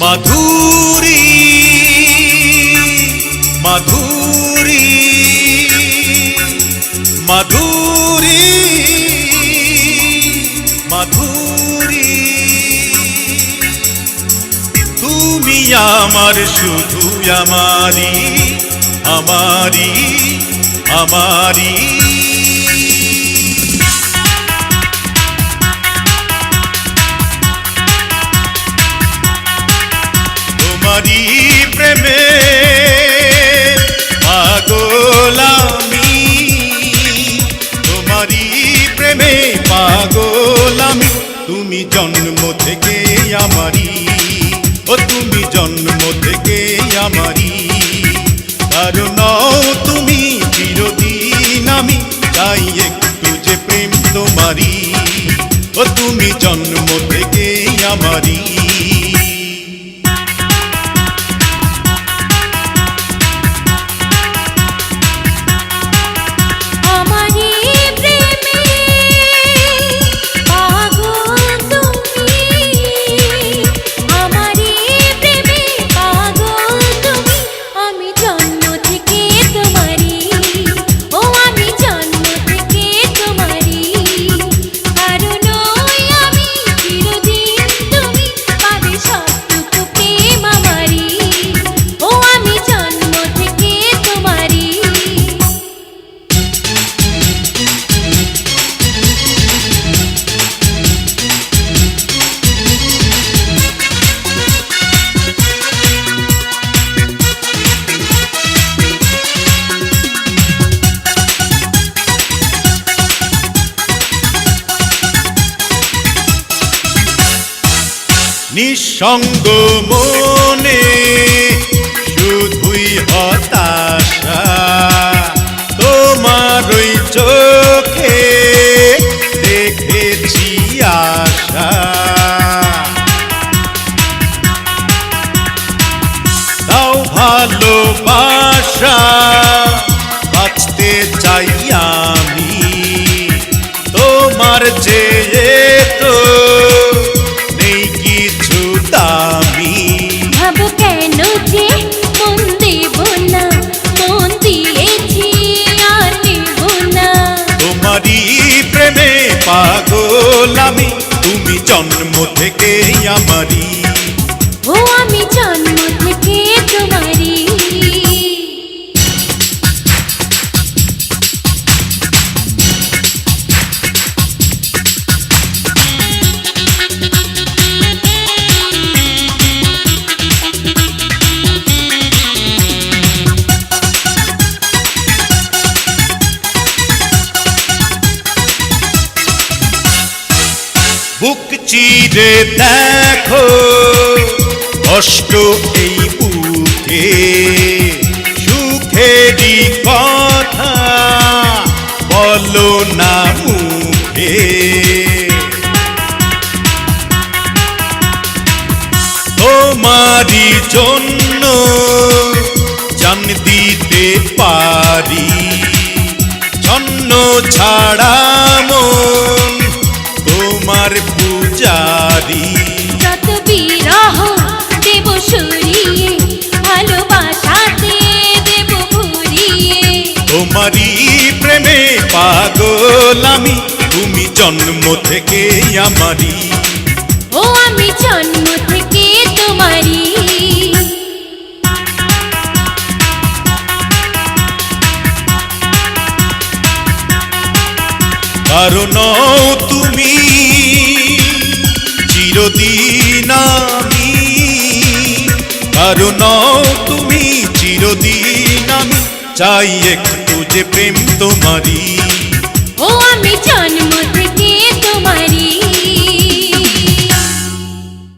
মাধুরী মাধুরী মাধুরী মাধুরী। তুমি আমার শুধু আমারি আমারি আমারি তোমারি প্রেমে। পাগলামি তোমারি প্রেমে পাগলামি তুমি জন্ম থেকে আমারি ও তুমি জন্ম থেকে আমারি কারণ তুমি চিরদিন আমি, চাই একটু যে প্রেম তোমারি ও তুমি জন্ম থেকে আমারি নিঃসঙ্গ মনে বুক চিরে দেখো কষ্ট এই বুকে, সুখেরই কথা বলো না মুখে। তোমারই জন্য জান দিতে পারি, জন্য ছাড়া মন তোমার পূজারি। যত বিরহ দেব সরিয়ে ভালোবাসাতে দেব ভরিয়ে তোমারই প্রেমে পাগল আমি তুমি জন্ম থেকে আমারি ও আমি জন্ম থেকে তোমারি কারণ তুমি চিরদিন আমি। কারণ তুমি চিরদিন আমি। চাই একটু যে প্রেম তোমারি ও আমি জন্ম থেকে